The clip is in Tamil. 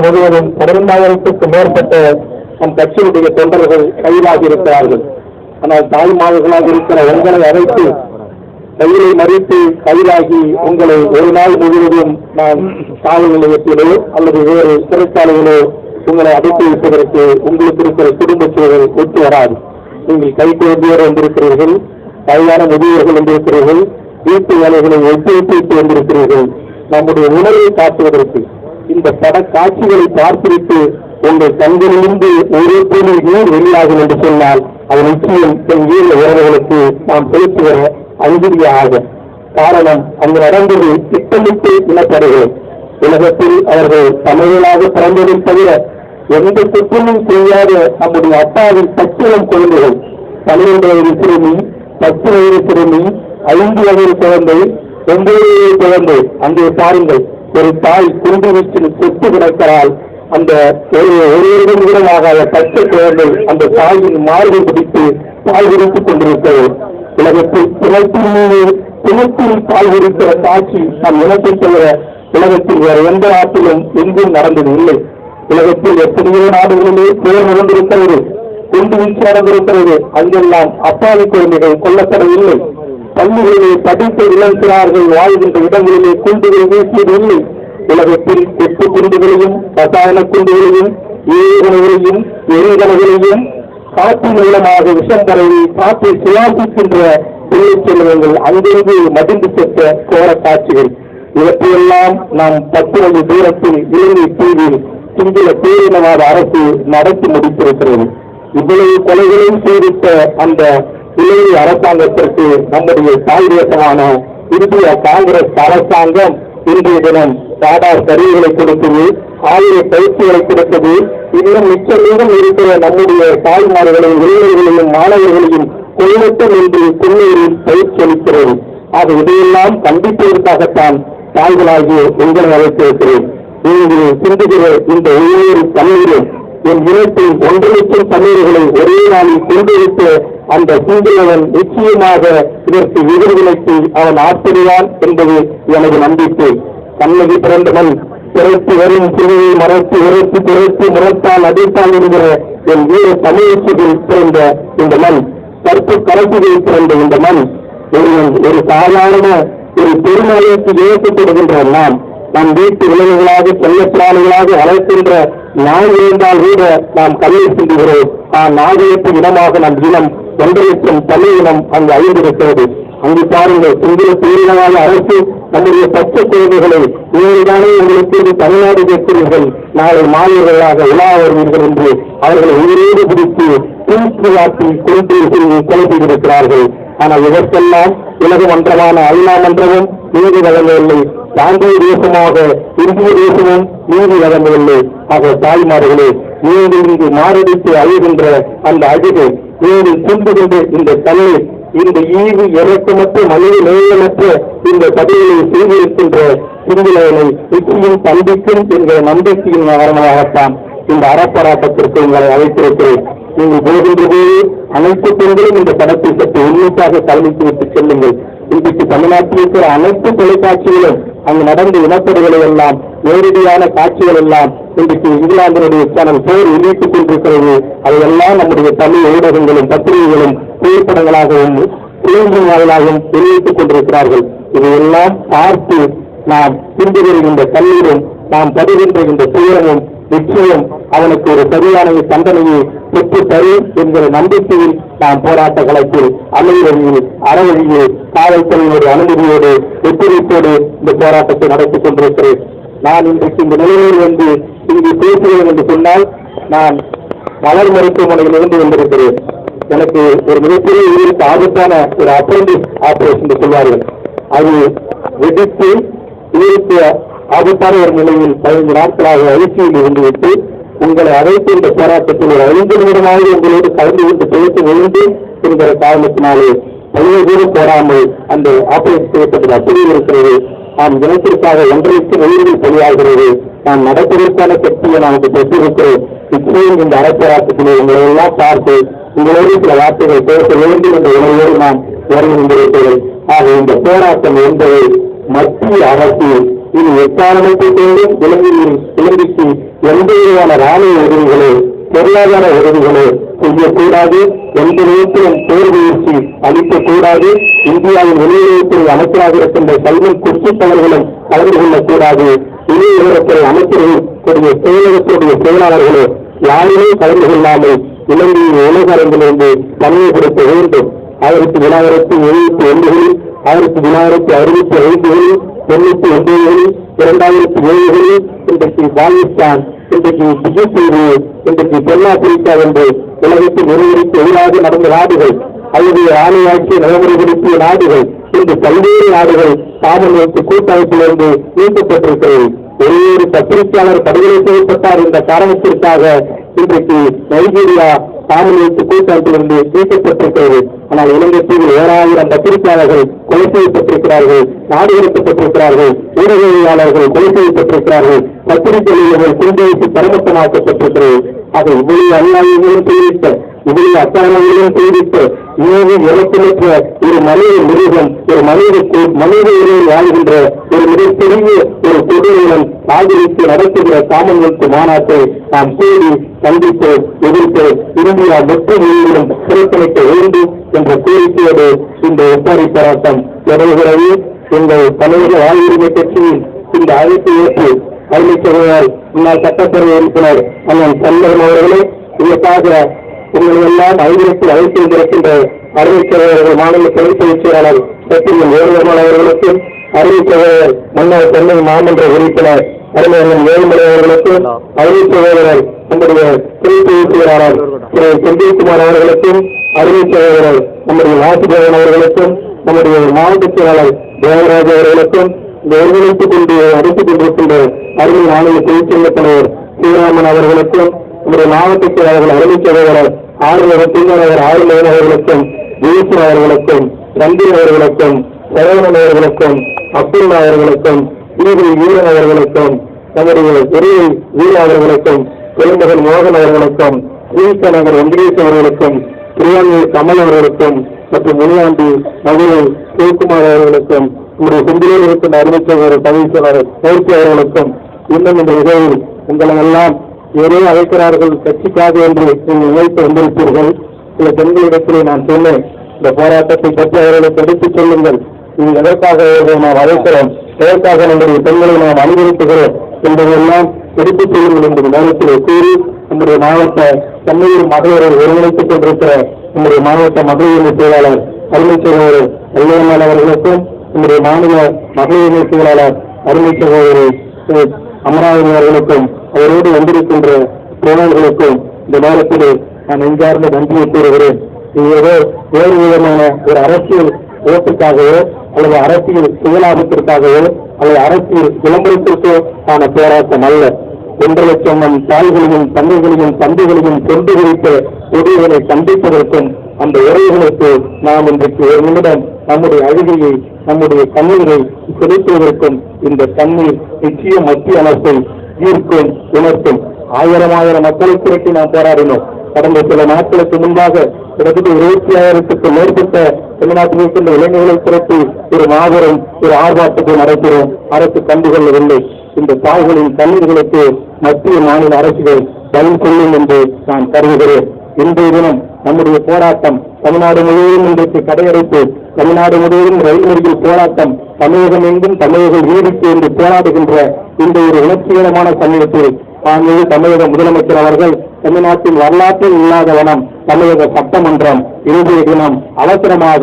முழுவதும் பதினைந்தாயிரத்துக்கும் மேற்பட்ட நம் கட்சியினுடைய தொண்டர்கள் கைதாகி இருக்கிறார்கள். ஆனால் தாய்மார்களாக இருக்கிற உங்களை அழைத்து கையிலை மறித்து கைதாகி உங்களை ஒரு நாள் முழுவதும் நான் காவல் நிலையத்திலோ அல்லது வேறு சிறைச்சாலையிலோ உங்களை அடைத்து வைப்பதற்கு உங்களுக்கு இருக்கிற குடும்ப சூழல் ஒத்து வராது. நீங்கள் கை குழந்தையோடு வந்திருக்கிறீர்கள் வயதான முதியவர்கள் வந்திருக்கிறீர்கள் வீட்டு வேலைகளை ஒத்துழைத்து வந்திருக்கிறீர்கள். நம்முடைய உணர்வை காட்டுவதற்கு இந்த பட காட்சிகளை பார்த்துவிட்டு உங்கள் கண்களிலிருந்து ஒரு பொருள் நீர் வெளியாகும் என்று சொன்னால் அது நிச்சயம் என் வீர உறவுகளுக்கு நாம் பேசுகிற அஞ்சலியாக காரணம் அங்கு நடந்தது திட்டமிட்டு இனப்படுகிறோம் உலகத்தில் அவர்கள் தமிழர்களாக பிறந்ததை தவிர எந்த குற்றமும் செய்யாத நம்முடைய அப்பாவின் பச்சிலம் குழந்தைகள். பன்னிரண்டு வயது சிறுமி பத்து வயது சிறுமி ஐந்து வயது குழந்தை ஒன்பது வயது குழந்தை. அங்கே பாருங்கள் ஒரு தாய் குண்டு வீச்சில் செத்து கிடக்கிறாள். அந்த ஒரு ஒரு பச்சை குழந்தை அந்த தாயின் மார்பை பிடித்து பால் குடித்துக் கொண்டிருக்கிறது. உலகத்தில் பிணத்தின் மீது பிணத்தில் பால் குடிக்கிற காட்சி நம் இனத்தை தவிர உலகத்தில் வேறு எந்த நாட்டிலும் எங்கும் நடந்தது இல்லை. உலகத்தில் எத்தனையோ நாடுகளிலே போர் நடந்திருக்கிறது குண்டு வீச்சு நடந்திருக்கிறது. அங்கெல்லாம் அப்பாவி குழந்தைகள் கொல்லப்படவில்லை. பள்ளிகளிலே படித்த இளைஞர்கள் வாழ்கின்ற இடங்களிலே குண்டுகள் வீசியதில்லை உலகத்தில் எட்டு குண்டுகளையும் ரசாயன குண்டுகளையும் ஏவுகணைகளையும் எரிகணைகளையும் காற்று மூலமாக விஷம் பரவி காற்றை சுவாசிக்கின்ற பிள்ளை செல்வங்கள் அங்கிருந்து மதிந்து சென்ற கோர காட்சிகள் இவற்றையெல்லாம் நாம் பத்து வழி தூரத்தில் இலங்கை தீவில் சிங்கள பேரினவாத அரசு நடத்தி முடித்திருக்கிறது. இவ்வளவு கொலைகளையும் செய்திட்ட அந்த இலங்கை அரசாங்கத்திற்கு நம்முடைய தாய் தேசமான இந்திய காங்கிரஸ் அரசாங்கம் இன்றைய தினம் ராடார் கருவிகளை கொடுத்தது ஆயுத பயிற்சிகளை கொடுத்தது. இன்னும் மிச்சம் மீதம் இருக்கிற நம்முடைய தாய்மார்களையும் இளைஞர்களையும் மாணவர்களையும் கொள்ளட்டும் என்று குன்னூரில் பயிற்சி அளிக்கிறது ஆக இதையெல்லாம் கண்டிப்பதற்காகத்தான் தாய்களாகிய உங்களை அழைத்திருக்கிறேன் நீங்கள் சிந்துகிற இந்த ஒவ்வொரு தண்ணீரும் என் இனத்தின் ஒன்று லட்சம் தண்ணீர்களை ஒரே நாளில் கொண்டிருக்க அந்த சிங்களவன் நிச்சயமாக இதற்கு எதிர்வினைக்கு அவன் ஆசிரியான் என்பது எனது நம்பிக்கை. கண்ணகி பிறந்தவன் பிறத்து வரும் சிறுவை மறைத்து உரைத்து பிறத்து முறத்தால் அடித்தான் என்கிற என் வீர தமிழச்சியில் பிறந்த இந்த மண். கற்பு கலப்புகளில் பிறந்த இந்த மண். ஒரு ஒரு சாதாரண ஒரு பெருமழைக்கு இழக்கப்படுகின்ற நாம். நம் வீட்டு விலங்குகளாக செல்லப்பிராணிகளாக வளர்க்கின்ற நாய் இருந்தால் கூட நாம் கல்லை சிந்துகிறோம். ஆ நாகரிக இனமாக நம் இனம் ஒன்றரை லட்சம் தமிழ் இனம் அங்கு அழிந்திருக்கிறது. அங்கு பாருங்கள் சிங்கள பேரினவாத அரசு நம்முடைய பச்சை குழந்தைகளை நீங்கள்தானே உங்களுக்கு இது தமிழ்நாடு கேட்கிறீர்கள் நாளை மாணவர்களாக உலா வருவீர்கள் என்று அவர்களை உயிரோடு பிடித்து தூக்கி வாட்டி கொண்டு கொலை செய்திருக்கிறார்கள் ஆனால் இதற்கெல்லாம் உலக மன்றமான ஐநா மன்றமும் நீதி வழங்கவில்லை. காந்திய தேசமாக இந்திய தேசமும் நீதி வழங்கவில்லை. ஆக தாய்மார்களே நீங்கள் இங்கு மாரடித்து அழுகின்ற அந்த அழுகை நீங்கள் சிந்துகின்ற இந்த தண்ணீர் இந்த ஈவு இறக்கமற்ற மனித நேயமற்ற இந்த சபைகளை செய்திருக்கின்ற சிங்களவனை நிச்சயம் சந்திக்கும் என்கிற நம்பிக்கையின் காரணமாகத்தான் இந்த அறப்பராட்டத்திற்கு உங்களை அழைத்திருக்கிறேன். நீங்கள் போகின்ற போது அனைத்து பெண்களும் இந்த படத்தை சற்று உண்மைக்காக கவனித்து விட்டு செல்லுங்கள். இன்றைக்கு தமிழ்நாட்டில் இருக்கிற அனைத்து தொலைக்காட்சிகளும் அங்கு நடந்த இனப்படுகளை எல்லாம் நேரடியான காட்சிகள் எல்லாம் இன்றைக்கு இங்கிலாந்தினுடைய சேனல் போர் வெளியிட்டுக் கொண்டிருக்கிறது. அதையெல்லாம் நம்முடைய தமிழ் ஊடகங்களும் பத்திரிகைகளும் புகைப்படங்களாகவும் குழந்தை வாயிலாகவும் வெளியிட்டுக் கொண்டிருக்கிறார்கள். இதையெல்லாம் பார்த்து நாம் சிந்து வருகின்ற கண்ணீரும் நாம் படுகின்ற இந்த துயரமும் நிச்சயம் அவனுக்கு ஒரு சரியான தண்டனையை பெற்று தரும் என்கிற நம்பிக்கையில் நாம் போராட்ட களத்தில் அமைவழியில் அறவழியில் காவல்துறையினுடைய அனுமதியோடு ஒத்துழைப்போடு இந்த போராட்டத்தை நடத்திக் கொண்டிருக்கிறேன். நான் இன்றைக்கு இந்த நிலையில் வந்து இங்கு பேசுகிறேன் என்று சொன்னால் நான் மலர் மருத்துவமனையில் இருந்து வந்திருக்கிறேன். எனக்கு ஒரு மிகப்பெரிய உயிருக்கு ஆபத்தான ஒரு அப்பரண்டிஸ் ஆபரேஷன் சொல்வார்கள் அது வெடித்து உயிருக்கு ஆபத்தான ஒரு நிலையில் பதினைந்து நாட்களாக ஐசியில் இருந்துவிட்டு உங்களை அழைத்து இந்த போராட்டத்தில் ஒரு ஐந்து நிமிடமாக உங்களோடு கலந்து கொண்டு பேச வேண்டும் என்கிற காரணத்தினாலே பல்வேறு தூரம் போடாமல் அந்த ஆபரேஷன் செய்யப்பட்டது அப்படியே இருக்கிறது. நாம் இனத்திற்காக ஒன்றைக்கு உயிர்கள் பணியாகிறது நாம் நடப்பதற்கான சக்தியை நமக்கு பெற்றிருக்கிறோம். நிச்சயம் இந்த அறப்போராட்டத்திலே உங்களை எல்லாம் பார்த்து உங்களோடு சில வார்த்தைகள் பேச வேண்டும் என்ற உணர்வோடு நாம் வருகின்றிருக்கிறோம் ஆக இந்த போராட்டம் என்பதை மத்திய அரசு இது எக்காரணத்தை கொண்டும் இலங்கையில் இலங்கைக்கு எந்த விதமான ராணுவ உதவிகளோ பொருளாதார உதவிகளோ செய்யக்கூடாது எந்த விதத்திலும் போர் முயற்சி அளிக்கக்கூடாது இந்தியாவின் வெளியுறவுத்துறை அமைச்சராக இருக்கின்ற சல்மன் குர்சித் அவர்களும் கலந்து கொள்ளக்கூடாது. வெளியுறவுத்துறை அமைச்சர்கள் செயலகத்துடைய செயலாளர்களோ யாருமே கலந்து கொள்ளாமல் இலங்கையின் உலக அரங்கிலிருந்து தனிமைப்படுத்த வேண்டும். ஆயிரத்தி தொள்ளாயிரத்தி எழுபத்தி ஒன்பதில் ஆயிரத்தி தொள்ளாயிரத்தி அறுபத்தி ஐந்துகளில் தொண்ணூத்தி ஒன்பதுகளில் இரண்டாயிரத்தி ஏழுகளில் இன்றைக்கு பாகிஸ்தான் இன்றைக்கு பிஜேபி இன்றைக்கு தென்னாப்பிரிக்கா என்று உலகத்தில் ஒருவருக்கு எதிராக நடந்த நாடுகள் அல்லது ஆணையாட்சி நடைமுறைப்படுத்திய நாடுகள் இன்று பல்வேறு நாடுகள் காமன்வெல்த் கூட்டமைப்பிலிருந்து நீக்கப்பட்டிருக்கிறது. ஒரே ஒரு பத்திரிகையாளர் படுகொலை செய்யப்பட்டார் என்ற காரணத்திற்காக இன்றைக்கு நைஜீரியா காமன்வெல்த் கூட்டமைப்பிலிருந்து நீக்கப்பட்டிருக்கிறது ஆனால் இலங்கையில் ஏழாயிரம் பத்திரிகையாளர்கள் கொலை செய்யப்பட்டிருக்கிறார்கள் நாடு கடத்தப்பட்டிருக்கிறார்கள் ஊடகவியலாளர்கள் கொலை செய்யப்பட்டிருக்கிறார்கள் பத்திரிகையாளர்கள் குண்டேசி பரமத்தமாக்கப்பட்டிருக்கிறது அதை இவ்வளவு அநியாயங்களும் தெரிவித்த இதில் அக்காரணங்களும் தெரிவித்த ஏழு இலக்கியமற்ற ஒரு மனித மிருகம் ஒரு மனித மனித உரையில் வாழ்கின்ற ஒரு மிகப்பெரிய ஒரு பொதுநிலம் ஆதரித்து நடத்துகிற காமன்வெல்த் மாநாட்டை நாம் கூடி கண்டித்து எதிர்த்து இந்தியா வெற்றி மொழியிலும் புறக்கணிக்க வேண்டும் என்ற கோரிக்கையோடு இந்த ஒப்பாரி போராட்டம் தொடர்கிறது எங்கள் தமிழக வாழ்வுரிமை கட்சியின் இந்த அழைப்பு ஏற்று அறிவித்தவர் முன்னாள் சட்டப்பேரவை உறுப்பினர் அண்ணன் சந்தரன் அவர்களே இதற்காக உங்களை எல்லாம் ஐநூற்றி அழைத்து வந்திருக்கின்ற மாநில தொழில் பயிற்சியாளர் சத்தியம் சத்திரியன் வேறுபெருமாள் அவர்களுக்கும் அறிவித்தவர் முன்னாள் சென்னை மாமன்ற உறுப்பினர் அறிஞர் வேலுமலை அவர்களுக்கும் அறிவித்தவர் நம்முடைய தொழில் பயிற்சியாளர் திரு செந்தில்குமார் அவர்களுக்கும் அறிவித்தவர் நம்முடைய வாசுதேவன் அவர்களுக்கும் நம்முடைய மாவட்ட செயலாளர் தேவராஜ் அவர்களுக்கும் இந்த ஒருங்கிணைத்துக் கொண்டு அடித்துக் கொண்டிருக்கின்ற அருமை மாநில தொழிற்சங்க தலைவர் ஸ்ரீராமன் அவர்களுக்கும் நம்முடைய மாவட்டத்தில் அவர்கள் அறிவிச்சவர் ஆறுநர் திங்கநகர் ஆறுநர் அவர்களுக்கும் விழுப்புரம் அவர்களுக்கும் சந்திரன் அவர்களுக்கும் சரவணன் அவர்களுக்கும் அப்துல்லா அவர்களுக்கும் ஈவி வீரன் அவர்களுக்கும் நம்முடைய பெரிய வீர அவர்களுக்கும் பெருமகன் மோகன் அவர்களுக்கும் நகர் வெங்கடேஷ் அவர்களுக்கும் பிரியாணி கமல் அவர்களுக்கும் மற்றும் முனியாண்டி மதுரை சிவகுமார் அவர்களுக்கும் நம்முடைய கும்பிலில் இருக்கின்ற அறிவிச்சவர் பதவிச்சவர் மூர்த்தி அவர்களுக்கும் இன்னும் இந்த நிகழ்வில் உங்களை எல்லாம் ஏதோ அழைக்கிறார்கள் கட்சிக்காக என்று நீங்கள் நினைத்து வந்திருப்பீர்கள். சில பெண்களிடத்திலே நான் சொன்னேன் இந்த போராட்டத்தை பற்றி அவர்களுக்கு எடுத்துச் சொல்லுங்கள். இது எதற்காக இவர்களை நாம் அழைக்கிறோம்? எதற்காக நம்முடைய பெண்களை நாம் அனுமதிக்கிறோம் என்பதெல்லாம் எடுத்துச் சொல்லுங்கள் என்பது நேரத்திலே கூறி நம்முடைய மாவட்ட சென்னையில் மகளிரை ஒருங்கிணைத்துக் கொண்டிருக்கிற நம்முடைய மாவட்ட மகளிர் செயலாளர் அருமை சகோதரர் வெள்ளையம்மாள் அவர்களுக்கும் நம்முடைய மாநில மகளிர் செயலாளர் அருமை சகோதரர் அமராவதி அவர்களுக்கும் அவரோடு வந்திருக்கின்ற தோழர்களுக்கும் இந்த நேரத்திலே நான் நெஞ்சார்ந்த நன்றியை கூறுகிறேன். இது ஏதோ வேறு விதமான ஒரு அரசியல் ஓட்டுக்காகவோ அல்லது அரசியல் சுயலாபத்திற்காகவோ அல்லது அரசியல் விளம்பரத்திற்கோ ஆன போராட்டம் அல்ல. ஒன்றரை லட்சம் நம் தாய்களையும் தந்தைகளையும் தந்தைகளையும் கொண்டு குறித்த உதவிகளை கண்டிப்பதற்கும் அந்த உறவுகளுக்கு நாம் இன்றைக்கு ஒரு நிமிடம் நம்முடைய அழுகையை நம்முடைய கண்ணீரை செலுத்துவதற்கும் இந்த தண்ணீர் நிச்சயம் மத்திய அரசை ஈர்க்கும் உணர்த்தும். ஆயிரம் ஆயிரம் மக்களை திரட்டி நாம் போராடினோம். கடந்த சில நாட்களுக்கு முன்பாக கிட்டத்தட்ட இருபத்தி ஆயிரத்துக்கு மேற்பட்ட தமிழ்நாட்டில் இருக்கின்ற இளைஞர்களை திரட்டி ஒரு மாபெரும் ஒரு ஆர்ப்பாட்டத்தை நடத்தினோம். அரசு கண்டுகொள்ளவில்லை இந்த தாய்களின் தண்ணீர்களுக்கு மத்திய மாநில அரசுகள் பதில் சொல்லும் என்று நான் கருதுகிறேன் இன்றைய தினம் நம்முடைய போராட்டம் தமிழ்நாடு முழுவதும் இன்றைக்கு கடையடைப்பு தமிழ்நாடு முழுவதும் ரயில் மறியல் போராட்டம் தமிழகம் எங்கும் தமிழர்கள் வீடுக்கு என்று போராடுகின்ற இந்த ஒரு உணர்ச்சிகரமான சமயத்தில் மாண்புமிகு தமிழக முதலமைச்சர் அவர்கள் தமிழ்நாட்டின் வரலாற்றில் இல்லாத வனம் தமிழக சட்டமன்றம் இன்றைய தினம் அவசரமாக